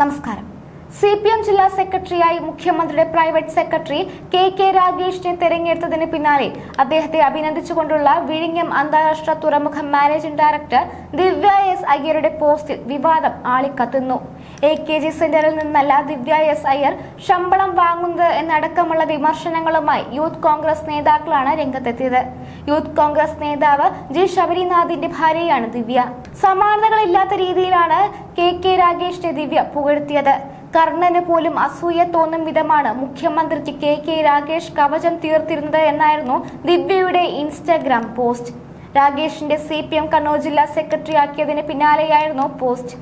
നമസ്കാരം. C P M ജില്ലാ സെക്രട്ടറിയായി മുഖ്യമന്ത്രിയുടെ പ്രൈവറ്റ് സെക്രട്ടറി കെ കെ രാഗേഷിനെ തെരഞ്ഞെടുത്തതിന് പിന്നാലെ അദ്ദേഹത്തെ അഭിനന്ദിച്ചുകൊണ്ടുള്ള വിഴിഞ്ഞം അന്താരാഷ്ട്ര തുറമുഖ മാനേജിംഗ് ഡയറക്ടർ ദിവ്യ എസ് അയ്യരുടെ പോസ്റ്റിൽ വിവാദം ആളിക്കത്തുന്നു. എ കെ ജി സെന്ററിൽ നിന്നല്ല ദിവ്യ എസ് അയ്യർ ശമ്പളം വാങ്ങുന്നത് എന്നടക്കമുള്ള വിമർശനങ്ങളുമായി യൂത്ത് കോൺഗ്രസ് നേതാക്കളാണ് രംഗത്തെത്തിയത്. യൂത്ത് കോൺഗ്രസ് നേതാവ് ജി ശബരിനാഥിന്റെ ഭാര്യയാണ് ദിവ്യ. സമാനതകളില്ലാത്ത രീതിയിലാണ് കെ കെ രാഗേഷിനെ ദിവ്യ പുകഴ്ത്തിയത്. കർണന് പോലും അസൂയ തോന്നും വിധമാണ് മുഖ്യമന്ത്രിക്ക് കെ കെ രാഗേഷ് കവചം തീർത്തിരുന്നത് എന്നായിരുന്നു ദിവ്യയുടെ ഇൻസ്റ്റാഗ്രാം പോസ്റ്റ്. രാഗേഷിന്റെ സി പി എം കണ്ണൂർ ജില്ലാ സെക്രട്ടറി ആക്കിയതിന് പിന്നാലെയായിരുന്നു പോസ്റ്റ്.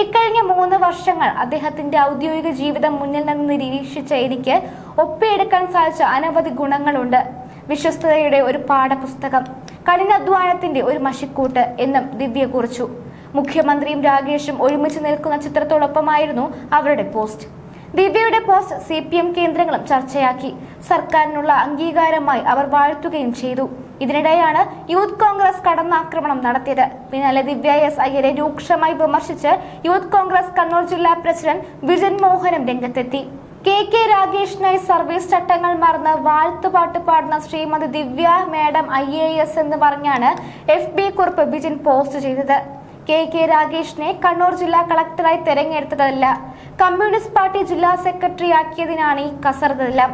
ഇക്കഴിഞ്ഞ മൂന്ന് വർഷങ്ങൾ അദ്ദേഹത്തിന്റെ ഔദ്യോഗിക ജീവിതം മുന്നിൽ നിന്ന് നിരീക്ഷിച്ച എനിക്ക് ഒപ്പിയെടുക്കാൻ സാധിച്ച അനവധി ഗുണങ്ങളുണ്ട്. വിശ്വസ്തതയുടെ ഒരു പാഠപുസ്തകം കഠിനാധ്വാനത്തിന്റെ ഒരു മഷിക്കൂട്ട് എന്നും ദിവ്യ കുറിച്ചു. മുഖ്യമന്ത്രിയും രാകേഷും ഒരുമിച്ച് നിൽക്കുന്ന ചിത്രത്തോടൊപ്പമായിരുന്നു അവരുടെ പോസ്റ്റ്. ദിവ്യയുടെ പോസ്റ്റ് സി കേന്ദ്രങ്ങളും ചർച്ചയാക്കി. സർക്കാരിനുള്ള അംഗീകാരമായി അവർ വാഴ്ത്തുകയും ചെയ്തു. ഇതിനിടെയാണ് യൂത്ത് കോൺഗ്രസ് കടന്നാക്രമണം നടത്തിയത്. പിന്നാലെ ദിവ്യ എസ് അയ്യരെ രൂക്ഷമായി വിമർശിച്ച് യൂത്ത് കോൺഗ്രസ് കണ്ണൂർ ജില്ലാ പ്രസിഡന്റ് വിജൻ മോഹനും രംഗത്തെത്തി. കെ കെ രാഗേഷിനായി സർവീസ് ചട്ടങ്ങൾ മറന്ന് വാഴ്ത്തുപാട്ട് പാടുന്ന Srimathi Divya madam I A S എന്ന് പറഞ്ഞാണ് എഫ് ബി കുറിപ്പ് വിജിൻ പോസ്റ്റ് ചെയ്തത്. കെ കെ രാഗേഷിനെ കണ്ണൂർ ജില്ലാ കളക്ടറായി തെരഞ്ഞെടുത്തതല്ല കമ്മ്യൂണിസ്റ്റ് പാർട്ടി ജില്ലാ സെക്രട്ടറി ആക്കിയതിനാണ് ഈ കസർതെല്ലാം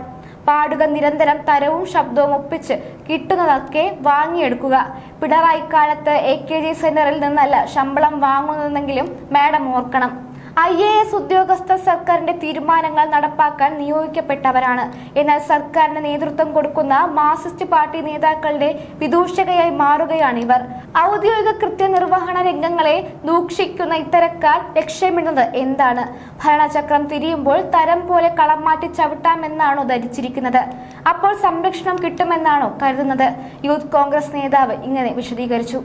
പാടുക നിരന്തരം തരവും ശബ്ദവും ഒപ്പിച്ച് കിട്ടുന്നതൊക്കെ വാങ്ങിയെടുക്കുക. പിണറായി കാലത്ത് എ കെ ജി സെന്ററിൽ നിന്നല്ല ശമ്പളം വാങ്ങുന്നതെങ്കിലും മാഡം ഓർക്കണം. ഐ എ എസ് ഉദ്യോഗസ്ഥ സർക്കാരിന്റെ തീരുമാനങ്ങൾ നടപ്പാക്കാൻ നിയോഗിക്കപ്പെട്ടവരാണ്. എന്നാൽ സർക്കാരിന് നേതൃത്വം കൊടുക്കുന്ന മാർസിസ്റ്റ് പാർട്ടി നേതാക്കളുടെ വിദൂഷകയായി മാറുകയാണ് ഇവർ. ഔദ്യോഗിക കൃത്യനിർവഹണ രംഗങ്ങളെ ദൂഷിക്കുന്ന ഇത്തരക്കാർ ലക്ഷ്യമിടുന്നത് എന്താണ്? ഭരണചക്രം തിരിയുമ്പോൾ തരം പോലെ കളം മാറ്റി ചവിട്ടാമെന്നാണോ ധരിച്ചിരിക്കുന്നത്? അപ്പോൾ സംരക്ഷണം കിട്ടുമെന്നാണോ കരുതുന്നത്? യൂത്ത് കോൺഗ്രസ് നേതാവ് ഇങ്ങനെ വിശദീകരിച്ചു.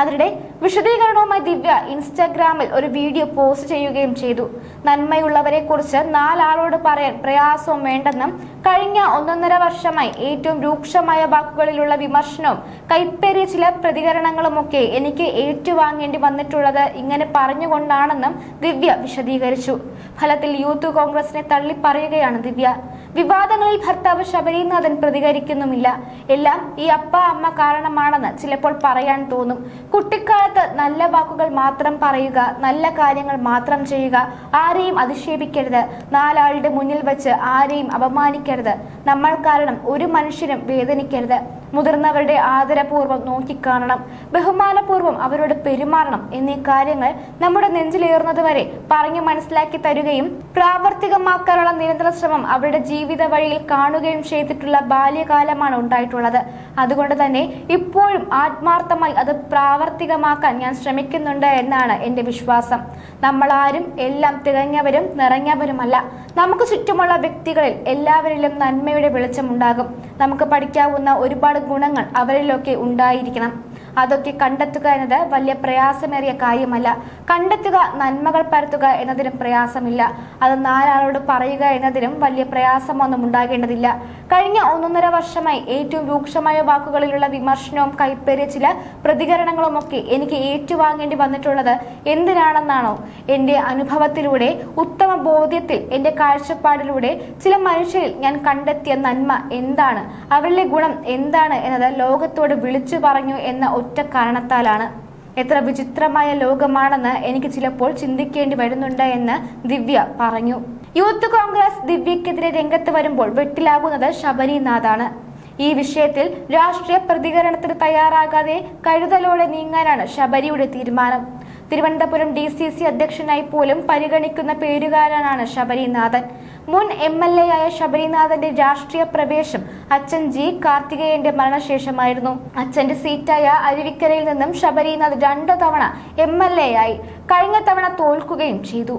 അതിനിടെ വിശദീകരണവുമായി ദിവ്യ ഇൻസ്റ്റാഗ്രാമിൽ ഒരു വീഡിയോ പോസ്റ്റ് ചെയ്യുകയും ചെയ്തു. നന്മയുള്ളവരെ കുറിച്ച് നാലാളോട് പറയാൻ പ്രയാസവും വേണ്ടെന്നും കഴിഞ്ഞ ഒന്നൊന്നര വർഷമായി ഏറ്റവും രൂക്ഷമായ വാക്കുകളിലുള്ള വിമർശനവും കൈപ്പേറിയ ചില പ്രതികരണങ്ങളുമൊക്കെ എനിക്ക് ഏറ്റുവാങ്ങേണ്ടി വന്നിട്ടുള്ളത് ഇങ്ങനെ പറഞ്ഞുകൊണ്ടാണെന്നും ദിവ്യ വിശദീകരിച്ചു. ഫലത്തിൽ യൂത്ത് കോൺഗ്രസിനെ തള്ളിപ്പറയുകയാണ് ദിവ്യ. വിവാദങ്ങളിൽ ഭർത്താവ് ശബരിനാഥൻ പ്രതികരിക്കുന്നുമില്ല. എല്ലാം ഈ അപ്പ അമ്മ കാരണമാണെന്ന് ചിലപ്പോൾ പറയാൻ തോന്നും. കുട്ടിക്കാലത്ത് നല്ല വാക്കുകൾ മാത്രം പറയുക നല്ല കാര്യങ്ങൾ മാത്രം ചെയ്യുക ആരെയും അധിക്ഷേപിക്കരുത് നാലാളുടെ മുന്നിൽ വെച്ച് ആരെയും അപമാനിക്കരുത്. നമ്മൾ കാരണം ഒരു മനുഷ്യനും വേദനിക്കരുത്. മുതിർന്നവരുടെ ആദരപൂർവം നോക്കിക്കാണണം. ബഹുമാനപൂർവം അവരോട് പെരുമാറണം എന്നീ കാര്യങ്ങൾ നമ്മുടെ നെഞ്ചിലേറുന്നതുവരെ പറഞ്ഞു മനസ്സിലാക്കി തരുകയും പ്രാവർത്തികമാക്കാനുള്ള നിരന്തര ശ്രമം അവരുടെ ജീവിത വഴിയിൽ കാണുകയും ചെയ്തിട്ടുള്ള ബാല്യകാലമാണ് ഉണ്ടായിട്ടുള്ളത്. അതുകൊണ്ട് തന്നെ ഇപ്പോഴും ആത്മാർത്ഥമായി അത് പ്രാവർത്തികമാക്കാൻ ഞാൻ ശ്രമിക്കുന്നുണ്ട് എന്നാണ് എന്റെ വിശ്വാസം. നമ്മളാരും എല്ലാം തികഞ്ഞവരും നിറഞ്ഞവരുമല്ല. നമുക്ക് ചുറ്റുമുള്ള വ്യക്തികളിൽ എല്ലാവരിലും നന്മയുടെ വെളിച്ചമുണ്ടാകും. നമുക്ക് പഠിക്കാവുന്ന ഒരുപാട് ഗുണങ്ങൾ അവരിലൊക്കെ ഉണ്ടായിരിക്കണം. അതൊക്കെ കണ്ടെത്തുക എന്നത് വലിയ പ്രയാസമേറിയ കാര്യമല്ല. കണ്ടെത്തുക നന്മകൾ പരത്തുക എന്നതിനും പ്രയാസമില്ല. അത് നാലാളോട് പറയുക എന്നതിനും വലിയ പ്രയാസമൊന്നും ഉണ്ടാകേണ്ടതില്ല. കഴിഞ്ഞ ഒന്നൊന്നര വർഷമായി ഏറ്റവും രൂക്ഷമായ വാക്കുകളിലുള്ള വിമർശനവും കൈപ്പേറിയ ചില പ്രതികരണങ്ങളുമൊക്കെ എനിക്ക് ഏറ്റുവാങ്ങേണ്ടി വന്നിട്ടുള്ളത് എന്തിനാണെന്നാണോ? എന്റെ അനുഭവത്തിലൂടെ ഉത്തമ ബോധ്യത്തിൽ എന്റെ കാഴ്ചപ്പാടിലൂടെ ചില മനുഷ്യരിൽ ഞാൻ കണ്ടെത്തിയ നന്മ എന്താണ്? അവളിലെ ഗുണം എന്താണ് എന്നത് ലോകത്തോട് വിളിച്ചു പറഞ്ഞു എന്ന ഒറ്റ കാരണത്താലാണ്. എത്ര വിചിത്രമായ ലോകമാണെന്ന് എനിക്ക് ചിലപ്പോൾ ചിന്തിക്കേണ്ടി വരുന്നുണ്ട് എന്ന് ദിവ്യ പറഞ്ഞു. യൂത്ത് കോൺഗ്രസ് ദിവ്യക്കെതിരെ രംഗത്ത് വരുമ്പോൾ വെട്ടിലാകുന്നത് ശബരിനാഥാണ്. ഈ വിഷയത്തിൽ രാഷ്ട്രീയ പ്രതികരണത്തിന് തയ്യാറാകാതെ കരുതലോടെ നീങ്ങാനാണ് ശബരിയുടെ തീരുമാനം. തിരുവനന്തപുരം ഡി സി സി അധ്യക്ഷനായി പോലും പരിഗണിക്കുന്ന പേരുകാരനാണ് ശബരിനാഥൻ. മുൻ എം എൽ എ ആയ ശബരിനാഥന്റെ രാഷ്ട്രീയ പ്രവേശം അച്ഛൻ ജി കാർത്തികേയന്റെ മരണശേഷമായിരുന്നു. അച്ഛന്റെ സീറ്റായ അരുവിക്കരയിൽ നിന്നും ശബരിനാഥ് രണ്ടു തവണ എം എൽ എ ആയി. കഴിഞ്ഞ തവണ തോൽക്കുകയും ചെയ്തു.